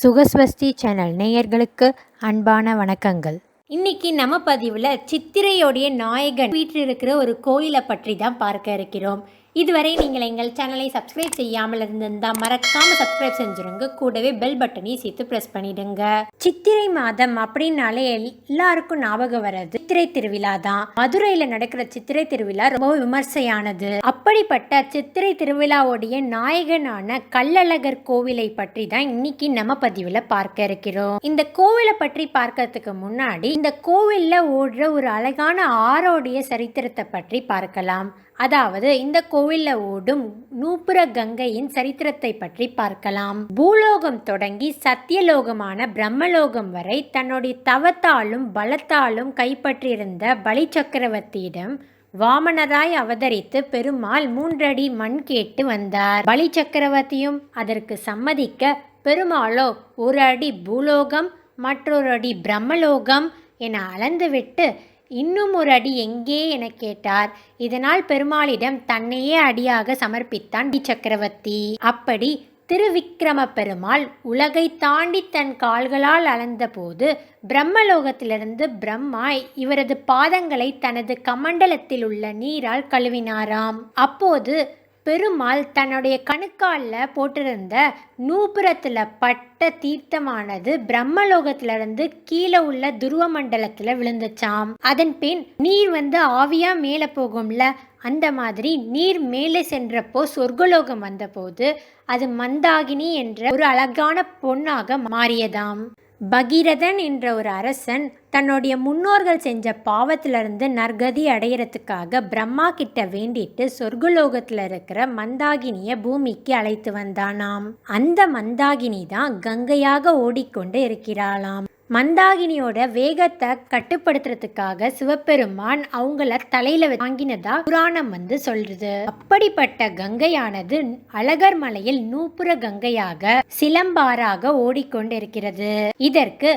சுகஸ்வஸ்தி channel நேயர்களுக்கு அன்பான வணக்கங்கள். இன்னைக்கு நம்ம பதிவில் சித்திரையோடைய நாயகன் வீட்டில் இருக்கிற ஒரு கோயிலை பற்றி தான் பார்க்க இருக்கிறோம். இதுவரை நீங்கள் எங்கள் சேனலை சப்ஸ்கிரைப் செய்யாமல் இருந்திருந்தால் மறக்காம சப்ஸ்கிரைப் செஞ்சுருங்க. கூடவே பெல் பட்டனையும் சேர்த்து ப்ரெஸ் பண்ணிடுங்க. சித்திரை மாதம் அப்படின்னாலே எல்லாருக்கும் ஞாபகம் வர்றது சித்திரை திருவிழா தான். மதுரையில் நடக்கிற சித்திரை திருவிழா ரொம்ப விமர்சையானது. அப்படிப்பட்ட சித்திரை திருவிழாவுடைய நாயகனான கள்ளழகர் கோவிலை பற்றி தான் இன்னைக்கு நம்ம பதிவில் பார்க்க இருக்கிறோம். இந்த கோவிலை பற்றி பார்க்கறதுக்கு முன்னாடி இந்த கோவில்ல ஓடுற ஒரு அழகான ஆரோடைய சரித்திரத்தை பற்றி பார்க்கலாம். அதாவது இந்த கோவில்ல ஓடும் நூப்புர கங்கையின் சரித்திரத்தை பற்றி பார்க்கலாம். பூலோகம் தொடங்கி சத்தியலோகமான பிரம்மலோகம் வரை தன்னுடைய தவத்தாலும் பலத்தாலும் கைப்பற்றியிருந்த பலி சக்கரவர்த்தியிடம் வாமனராய் அவதரித்து பெருமாள் மூன்றடி மண் கேட்டு வந்தார். பலி சக்கரவர்த்தியும் அதற்கு சம்மதிக்க பெருமாளோ ஒரு அடி பூலோகம் மற்றொரு அடி பிரம்மலோகம் என அளந்துவிட்டு இன்னும் ஒரு அடி எங்கே என கேட்டார். இதனால் பெருமாளிடம் தன்னையே அடியாக சமர்ப்பித்தான் டி சக்கரவர்த்தி. அப்படி திருவிக்கிரம பெருமாள் உலகை தாண்டி தன் கால்களால் அளந்தபோது பிரம்மலோகத்திலிருந்து பிரம்மா இவரது பாதங்களை தனது கமண்டலத்தில் உள்ள நீரால் கழுவினாராம். அப்போது பெருமாள் தன்னுடைய கணுக்காலில் போட்டிருந்த நூபுரத்தில் பட்ட தீர்த்தமானது பிரம்மலோகத்திலிருந்து கீழே உள்ள துருவ மண்டலத்தில் விழுந்துச்சாம். அதன் பின் நீர் வந்து ஆவியாக மேலே போகும்ல அந்த மாதிரி நீர் மேலே சென்றப்போ சொர்க்கலோகம் வந்தபோது அது மந்தாகினி என்ற ஒரு அழகான பொண்ணாக மாறியதாம். பகீரதன் என்ற ஒரு அரசன் தன்னுடைய முன்னோர்கள் செஞ்ச பாவத்திலிருந்து நற்கதி அடையிறதுக்காக பிரம்மா கிட்ட வேண்டிட்டு சொர்க்கலோகத்தில் இருக்கிற மந்தாகினிய பூமிக்கு அழைத்து வந்தானாம். அந்த மந்தாகினி தான் கங்கையாக ஓடிக்கொண்டு இருக்கிறாளாம். மந்தாகினியோட வேகத்தை கட்டுப்படுத்துறதுக்காக சிவபெருமான் அவங்கள தலையில வாங்கினதா புராணம் வந்து சொல்றது. அப்படிப்பட்ட கங்கையானது அழகர் மலையில் நூப்புற கங்கையாக சிலம்பாராக ஓடிக்கொண்டிருக்கிறது. இதற்கு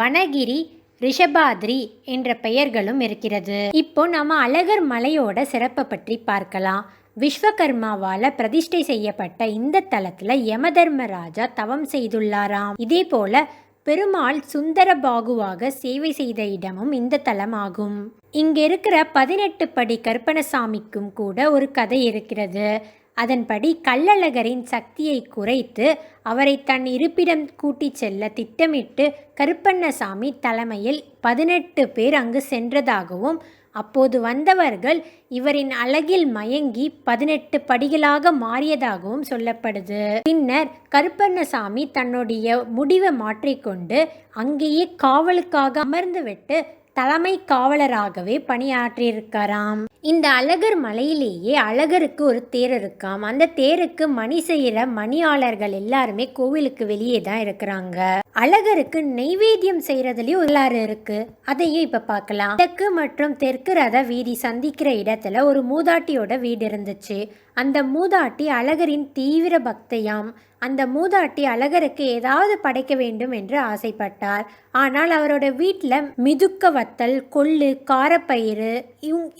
வனகிரி ரிஷபாத்ரி என்ற பெயர்களும் இருக்கிறது. இப்போ நம்ம அழகர் மலையோட சிறப்பை பற்றி பார்க்கலாம். விஸ்வகர்மாவால பிரதிஷ்டை செய்யப்பட்ட இந்த தலத்துல யமதர்மராஜா தவம் செய்துள்ளாராம். இதே போல பெருமாள் சுந்தர பாகுவாக சேவை செய்த இடமும் இந்த தலமாகும். இங்க இருக்கிற பதினெட்டு படி கருப்பணசாமிக்கும் கூட ஒரு கதை இருக்கிறது. அதன்படி கள்ளழகரின் சக்தியை குறைத்து அவரை தன் இருப்பிடம் கூட்டிச் செல்ல திட்டமிட்டு கருப்பண்ணசாமி தலைமையில் பதினெட்டு பேர் அங்கு சென்றதாகவும் அப்போது வந்தவர்கள் இவரின் அழகில் மயங்கி பதினெட்டு படிகளாக மாறியதாகவும் சொல்லப்படுது. பின்னர் கருப்பண்ணசாமி தன்னுடைய முடிவை மாற்றிக்கொண்டு அங்கேயே காவலுக்காக அமர்ந்துவிட்டு தலைமை காவலராகவே பணியாற்றியிருக்காராம் இந்த அழகர் மலையிலேயே அழகருக்கு ஒரு தேர் இருக்காம். அந்த தேருக்கு மணி செய்கிற மணியாளர்கள் எல்லாருமே கோவிலுக்கு வெளியே தான் இருக்கிறாங்க. அழகருக்கு நெய்வேத்தியம் செய்யறதுலயும் வரலாறு இருக்கு. அதையும் இப்ப பார்க்கலாம். தெற்கு மற்றும் தெற்கு ரத வீதி சந்திக்கிற இடத்துல ஒரு மூதாட்டியோட வீடு இருந்துச்சு. அந்த மூதாட்டி அழகரின் தீவிர பக்தையாம். அந்த மூதாட்டி அழகருக்கு ஏதாவது படைக்க வேண்டும் என்று ஆசைப்பட்டார். ஆனால் அவரோட வீட்டில் மிதுக்க வத்தல் கொள்ளு காரப்பயிறு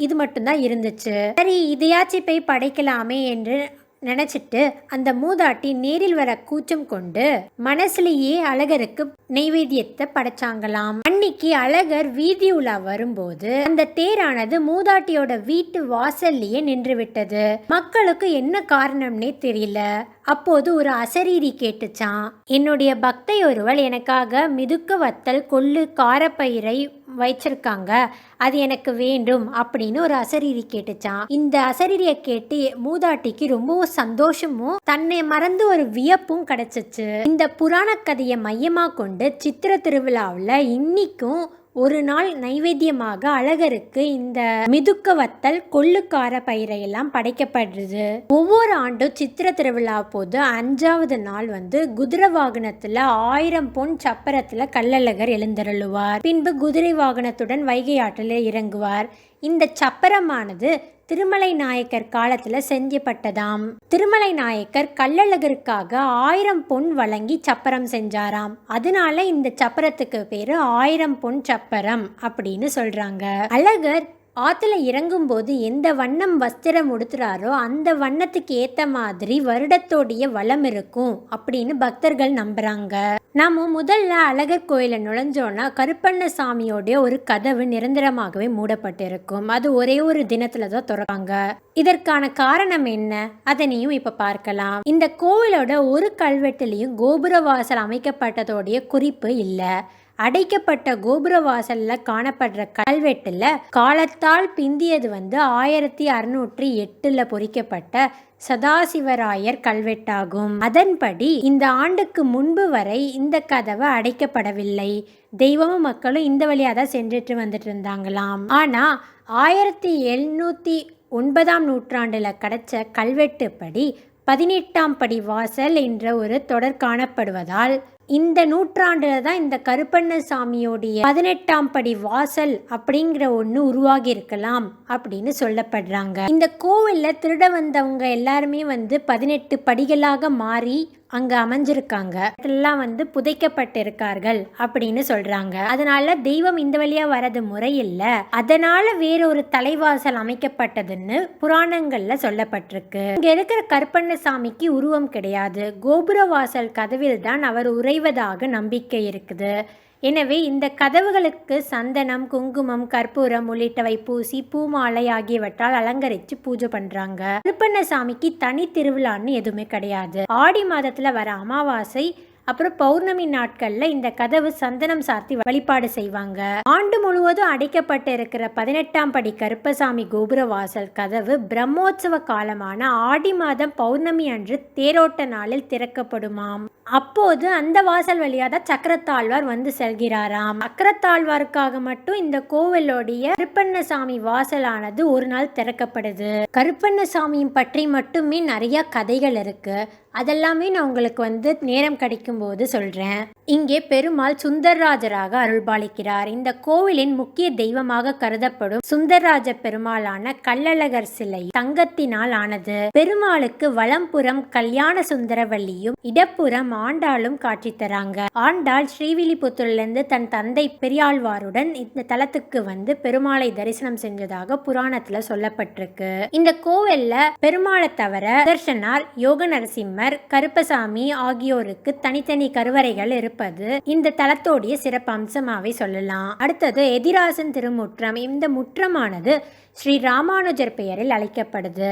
இது மட்டும்தான் இருந்துச்சு. சரி இதையாச்சும் போய் படைக்கலாமே என்று நினச்சிட்டு அந்த மூதாட்டி நேரில் வர கூச்சம் கொண்டு மனசுலயே அழகருக்கு நெய்வேத்தியத்தை படைச்சாங்களாம். அன்னைக்கு அழகர் வீதி உலா வரும்போது அந்த தேரானது மூதாட்டியோட வீட்டு வாசல்லையே நின்று விட்டது மக்களுக்கு என்ன காரணம்னே தெரியல. அப்போது ஒரு அசரீரி கேட்டுச்சான் என்னுடைய பக்தை ஒருவள் எனக்காக மிதுக்கு வத்தல் கொள்ளு காரப்பயிரை வச்சிருக்காங்க. அது எனக்கு வேண்டும் அப்படின்னு ஒரு அசரீரி கேட்டுச்சான் இந்த அசரீரியை கேட்டு மூதாட்டிக்கு ரொம்பவும் சந்தோஷமும் தன்னை மறந்து ஒரு வியப்பும் கிடைச்சிச்சு. இந்த புராண கதையை மையமா கொண்டு சித்திர திருவிழாவில் இன்னிக்கும் ஒரு நாள் நைவேத்தியமாக அழகருக்கு இந்த மிதுக்க வத்தல் கொள்ளுக்கார பயிரையெல்லாம் படைக்கப்படுறது ஒவ்வொரு ஆண்டும் சித்திர திருவிழா போது அஞ்சாவது நாள் வந்து குதிரை வாகனத்துல ஆயிரம் பொன் சப்பரத்துல கள்ளழகர் எழுந்தருளுவார். பின்பு குதிரை வாகனத்துடன் வைகை ஆற்றில் இறங்குவார். இந்த சப்பரமானது திருமலை நாயக்கர் காலத்தில் செஞ்சப்பட்டதாம். திருமலை நாயக்கர் கள்ளழகருக்காக ஆயிரம் பொன் வழங்கி சப்பரம் செஞ்சாராம். அதனால இந்த சப்பரத்துக்கு பேரு ஆயிரம் பொன் சப்பரம் அப்படின்னு சொல்றாங்க. அழகர் ஆற்றுல இறங்கும்போது எந்த வண்ணம் வஸ்திரம் உடுத்துறாரோ அந்த வண்ணத்துக்கு ஏற்ற மாதிரி வருடத்தோடைய வளம் இருக்கும் அப்படின்னு பக்தர்கள் நம்புகிறாங்க நாம் முதல்ல அழகர் கோயிலை நுழைஞ்சோன்னா கருப்பண்ண சாமியோடைய ஒரு கதவு நிரந்தரமாகவே மூடப்பட்டிருக்கும். அது ஒரே ஒரு தினத்துல தான் திறப்பாங்க. இதற்கான காரணம் என்ன? அதனையும் இப்போ பார்க்கலாம். இந்த கோவிலோட ஒரு கல்வெட்டுலேயும் கோபுர வாசல் அமைக்கப்பட்டதோடைய குறிப்பு இல்லை. அடைக்கப்பட்ட கோபுர வாசலில் காணப்படுற கல்வெட்டுல காலத்தால் பிந்தியது வந்து ஆயிரத்தி அறுநூற்றி எட்டுல பொறிக்கப்பட்ட சதாசிவராயர் கல்வெட்டாகும். அதன்படி இந்த ஆண்டுக்கு முன்பு வரை இந்த கதவு அடைக்கப்படவில்லை. தெய்வமும் மக்களும் இந்த வழியாக தான் சென்றுட்டு வந்துட்டு இருந்தாங்களாம். ஆனா ஆயிரத்தி எழுநூத்தி ஒன்பதாம் நூற்றாண்டுல கிடைச்ச கல்வெட்டுப்படி பதினெட்டாம் படி வாசல் என்ற ஒரு தொடர் காணப்படுவதால் இந்த நூற்றாண்டில் தான் இந்த கருப்பண்ணசாமியோடைய பதினெட்டாம் படி வாசல் அப்படிங்கிற ஒன்று உருவாகி இருக்கலாம் அப்படின்னு சொல்லப்படுறாங்க. இந்த கோவிலில் திருட வந்தவங்க எல்லாருமே வந்து பதினெட்டு படிகளாக மாறி அங்கே அமைஞ்சிருக்காங்க. எல்லாம் வந்து புதைக்கப்பட்டிருக்கார்கள் அப்படின்னு சொல்றாங்க. அதனால தெய்வம் இந்த வழியா வரது முறையில்ல. அதனால வேறொரு தலைவாசல் அமைக்கப்பட்டதுன்னு புராணங்கள்ல சொல்லப்பட்டிருக்கு. இங்க இருக்கிற கருப்பண்ணசாமிக்கு உருவம் கிடையாது. கோபுர வாசல் கதவில் தான் அவர் உறைவதாக நம்பிக்கை இருக்குது. எனவே இந்த கதவுகளுக்கு சந்தனம் குங்குமம் கற்பூரம் உள்ளிட்டவை பூசி பூமாலை ஆகியவற்றால் அலங்கரித்து பூஜை பண்றாங்க. கருப்பண்ணசாமிக்கு தனி திருவிழான்னு எதுவுமே கிடையாது. ஆடி மாதத்துல வர அமாவாசை அப்புறம் பௌர்ணமி நாட்கள்ல இந்த கதவு சந்தனம் சார்த்தி வழிபாடு செய்வாங்க. ஆண்டு முழுவதும் அடைக்கப்பட்டு இருக்கிற பதினெட்டாம் படி கருப்பசாமி கோபுர வாசல் கதவு பிரம்மோற்சவ காலமான ஆடி மாதம் பௌர்ணமி அன்று தேரோட்ட நாளில் திறக்கப்படுமாம். அப்போது அந்த வாசல் வழியாக தான் சக்கரத்தாழ்வார் வந்து செல்கிறாராம். சக்கரத்தாழ்வாருக்காக மட்டும் இந்த கோவிலுடைய கருப்பண்ணசாமி வாசலானது ஒரு நாள் திறக்கப்படுது. கருப்பண்ணசாமியும் பற்றி மட்டுமே நிறைய கதைகள் இருக்கு. அதெல்லாமே நான் உங்களுக்கு வந்து நேரம் கிடைக்கும் போது சொல்றேன். இங்கே பெருமாள் சுந்தர்ராஜராக அருள்பாலிக்கிறார். இந்த கோவிலின் முக்கிய தெய்வமாக கருதப்படும் சுந்தர்ராஜ பெருமாளான கள்ளழகர் சிலை தங்கத்தினால் ஆனது. பெருமாளுக்கு வலம்புறம் கல்யாண சுந்தரவல்லியும் இடப்புறம் ஆண்டாளும் காட்சி தராங்க. ஆண்டாள் ஸ்ரீவில்லிபுத்தூர்லேருந்து தன் தந்தை பெரியாழ்வாருடன் இந்த தலத்துக்கு வந்து பெருமாளை தரிசனம் செஞ்சதாக புராணத்துல சொல்லப்பட்டிருக்கு. இந்த கோவில்ல பெருமாளை தவிர தர்ஷனார் யோக நரசிம்மர் கருப்பசாமி ஆகியோருக்கு தனித்தனி கருவறைகள் இருப்பது இந்த தலத்தோடைய சிறப்பம்சமாவே சொல்லலாம். அடுத்தது எதிராசன் திருமுற்றம். இந்த முற்றமானது ஸ்ரீ ராமானுஜர் பெயரில் அழைக்கப்படுது.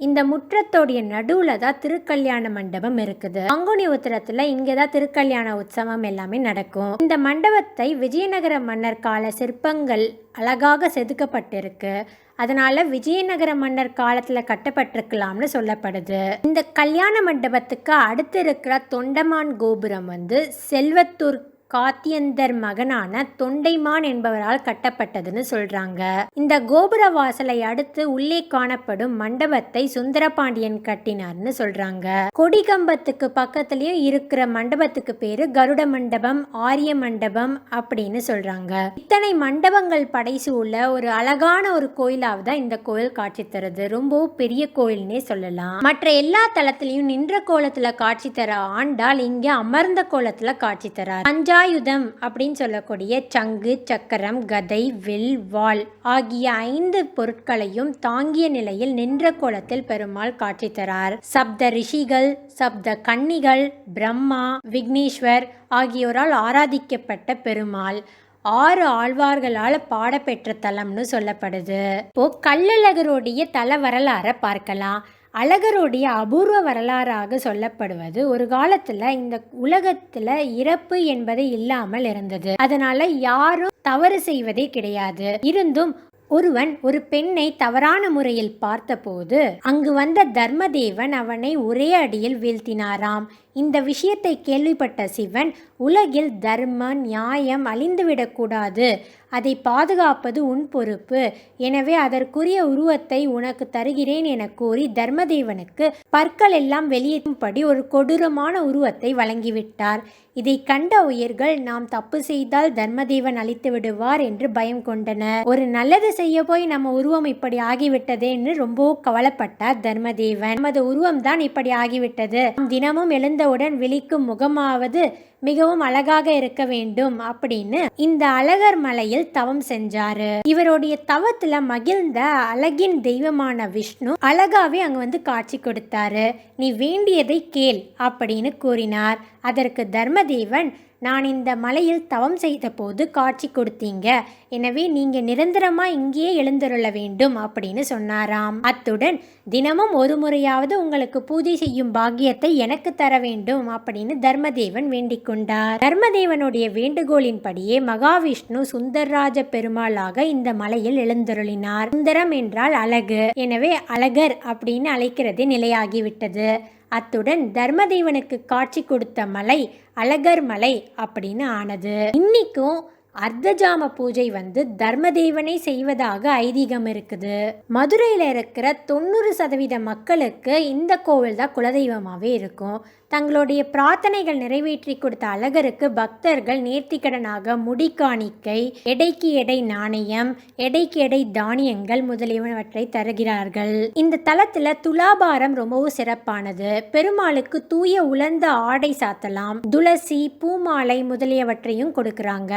இந்த முற்றத்தோடைய நடுவுல தான் திருக்கல்யாண மண்டபம் இருக்குது. பங்குனி உத்திரத்தில் இங்கே தான் திருக்கல்யாண உற்சவம் எல்லாமே நடக்கும். இந்த மண்டபத்தை விஜயநகர மன்னர் கால சிற்பங்கள் அழகாக செதுக்கப்பட்டிருக்கு. அதனால் விஜயநகர மன்னர் காலத்தில் கட்டப்பட்டிருக்கலாம்னு சொல்லப்படுது. இந்த கல்யாண மண்டபத்துக்கு அடுத்து இருக்கிற தொண்டமான் கோபுரம் வந்து செல்வத்தூர் காத்தியந்தர் மகனான தொண்டைமான் என்பவரால் கட்டப்பட்டதுன்னு சொல்றாங்க. இந்த கோபுர வாசலை அடுத்து உள்ளே காணப்படும் மண்டபத்தை சுந்தரபாண்டியன் கட்டினார்னு சொல்றாங்க. கொடிகம்பத்துக்கு பக்கத்துலயும் இருக்கிற மண்டபத்துக்கு பேரு கருட மண்டபம் ஆரிய மண்டபம் அப்படின்னு சொல்றாங்க. இத்தனை மண்டபங்கள் படைசூழ ஒரு அழகான ஒரு கோயிலாவதான் இந்த கோயில் காட்சி தருது. ரொம்பவும் பெரிய கோயில்னே சொல்லலாம். மற்ற எல்லா தளத்திலையும் நின்ற கோலத்துல காட்சி தர ஆண்டால் இங்கே அமர்ந்த கோலத்துல காட்சி தரார். பஞ்சாயுதம் அப்படின்னு சொல்லக்கூடிய சங்கு சக்கரம் கதை வில் வாள் ஆகிய ஐந்து பொருட்களையும் தாங்கிய நிலையில் நின்ற கோலத்தில் பெருமாள் காட்சி தரார். சப்த ரிஷிகள் சப்த கன்னிகள் பிரம்மா விக்னேஸ்வர் ஆகியோரால் ஆராதிக்கப்பட்ட பெருமாள். ஆறு ஆழ்வார்களால் பாடப்பெற்ற தலம்னு சொல்லப்படுது. இப்போ கள்ளழகருடைய தல வரலாறை பார்க்கலாம். அழகருடைய அபூர்வ வரலாறாக சொல்லப்படுவது ஒரு காலத்துல இந்த உலகத்துல இறப்பு என்பது இல்லாமல் இருந்தது. அதனால யாரும் தவறு செய்வதே கிடையாது. இருந்தும் ஒருவன் ஒரு பெண்ணை தவறான முறையில் பார்த்தபோது அங்கு வந்த தர்மதேவன் அவனை ஒரே அடியில் வீழ்த்தினாராம். இந்த விஷயத்தை கேள்விப்பட்ட சிவன் உலகில் தர்ம நியாயம் அழிந்துவிடக்கூடாது. அதை பாதுகாப்பது உன் பொறுப்பு. எனவே அதற்குரிய உருவத்தை உனக்கு தருகிறேன் என கூறி தர்மதேவனுக்கு பற்கள் எல்லாம் வெளியேற்றும்படி ஒரு கொடூரமான உருவத்தை வழங்கிவிட்டார். இதை கண்ட உயிர்கள் நாம் தப்பு செய்தால் தர்மதேவன் அழித்து விடுவார் என்று பயம் கொண்டனர். ஒரு நல்லது செய்ய போய் நம்ம உருவம் இப்படி ஆகிவிட்டதே என்று ரொம்ப கவலைப்பட்டார் தர்மதேவன். நமது உருவம் தான் இப்படி ஆகிவிட்டது. தினமும் எழுந்த எழுந்தவுடன் விழிக்கும் முகமாவது மிகவும் அழகாக இருக்க வேண்டும் அப்படின்னு இந்த அழகர் மலையில் தவம் செஞ்சாரு. இவருடைய தவத்துல மகிழ்ந்த அழகின் தெய்வமான விஷ்ணு அழகாவே அங்க வந்து காட்சி கொடுத்தாரு. நீ வேண்டியதை கேள் அப்படின்னு கூறினார். அதற்கு தர்மதேவன் நான் இந்த மலையில் தவம் செய்தபோது காட்சி கொடுத்தீங்க. எனவே நீங்க நிரந்தரமா இங்கேயே எழுந்தருள வேண்டும் அப்படின்னு சொன்னாராம். அத்துடன் தினமும் ஒரு முறையாவது உங்களுக்கு பூஜை செய்யும் பாக்கியத்தை எனக்கு தர வேண்டும் அப்படின்னு தர்மதேவன் வேண்டிக் கொண்டார். தர்மதேவனுடைய வேண்டுகோளின்படியே மகாவிஷ்ணு சுந்தர்ராஜ பெருமாளாக இந்த மலையில் எழுந்தருளினார். சுந்தரம் என்றால் அழகு. எனவே அழகர் அப்படின்னு அழைக்கிறதே நிலையாகிவிட்டது. அத்துடன் தர்மதேவனுக்கு காட்சி கொடுத்த மலை அழகர் மலை அப்படின்னு ஆனது. இன்னைக்கும் அர்த்தஜாம பூஜை வந்து தர்மதேவனை செய்வதாக ஐதீகம் இருக்குது. மதுரையில் இருக்கிற தொண்ணூறு சதவீத மக்களுக்கு இந்த கோவில் தான் குலதெய்வமாகவே இருக்கும். தங்களுடைய பிரார்த்தனைகள் நிறைவேற்றி கொடுத்த அழகருக்கு பக்தர்கள் நேர்த்திக்கடனாக முடிக்காணிக்கை எடைக்கு எடை நாணயம் எடைக்கு எடை தானியங்கள் முதலியவற்றை தருகிறார்கள். இந்த தலத்தில் துலாபாரம் ரொம்பவும் சிறப்பானது. பெருமாளுக்கு தூய உலர்ந்த ஆடை சாத்தலாம். துளசி பூமாலை முதலியவற்றையும் கொடுக்குறாங்க.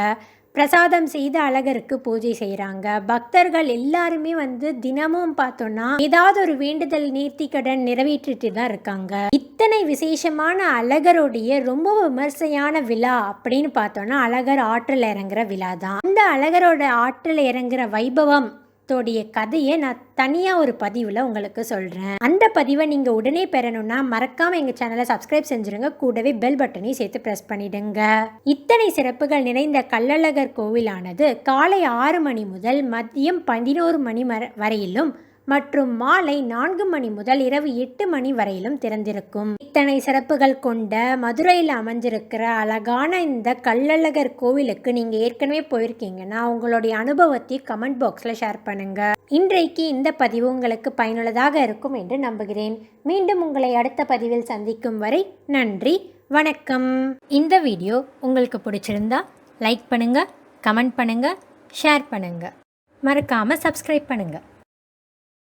பிரசாதம் செய்து அழகருக்கு பூஜை செய்கிறாங்க பக்தர்கள் எல்லாருமே வந்து தினமும் பார்த்தோன்னா ஏதாவது ஒரு வேண்டுதல் நேர்த்திக்கடன் நிறைவேற்றிட்டு தான் இருக்காங்க. இத்தனை விசேஷமான அழகருடைய ரொம்ப விமர்சையான விழா அப்படின்னு பார்த்தோன்னா அழகர் ஆற்றில் இறங்குற விழா தான் அந்த அழகரோட ஆற்றில் இறங்குற வைபவம் தோடைய கதையை நான் தனியாக ஒரு பதிவில் உங்களுக்கு சொல்கிறேன் அந்த பதிவை நீங்கள் உடனே பெறணும்னா மறக்காமல் எங்கள் சேனலை சப்ஸ்கிரைப் செஞ்சுருங்க. கூடவே பெல் பட்டனையும் சேர்த்து ப்ரெஸ் பண்ணிடுங்க. இத்தனை சிறப்புகள் நிறைந்த கள்ளழகர் கோவிலானது காலை ஆறு மணி முதல் மதியம் பதினோரு மணி வரையிலும் மற்றும் மாலை நான்கு மணி முதல் இரவு எட்டு மணி வரையிலும் திறந்திருக்கும். இத்தனை சிறப்புகள் கொண்ட மதுரையில் அமைஞ்சிருக்கிற அழகான இந்த கள்ளழகர் கோவிலுக்கு நீங்க ஏற்கனவே போயிருக்கீங்கன்னா உங்களுடைய அனுபவத்தை கமெண்ட் பாக்ஸில் ஷேர் பண்ணுங்க. இன்றைக்கு இந்த பதிவு உங்களுக்கு பயனுள்ளதாக இருக்கும் என்று நம்புகிறேன். மீண்டும் உங்களை அடுத்த பதிவில் சந்திக்கும் வரை நன்றி வணக்கம். இந்த வீடியோ உங்களுக்கு பிடிச்சிருந்தா லைக் பண்ணுங்க கமெண்ட் பண்ணுங்க ஷேர் பண்ணுங்க. மறக்காம சப்ஸ்கிரைப் பண்ணுங்கள்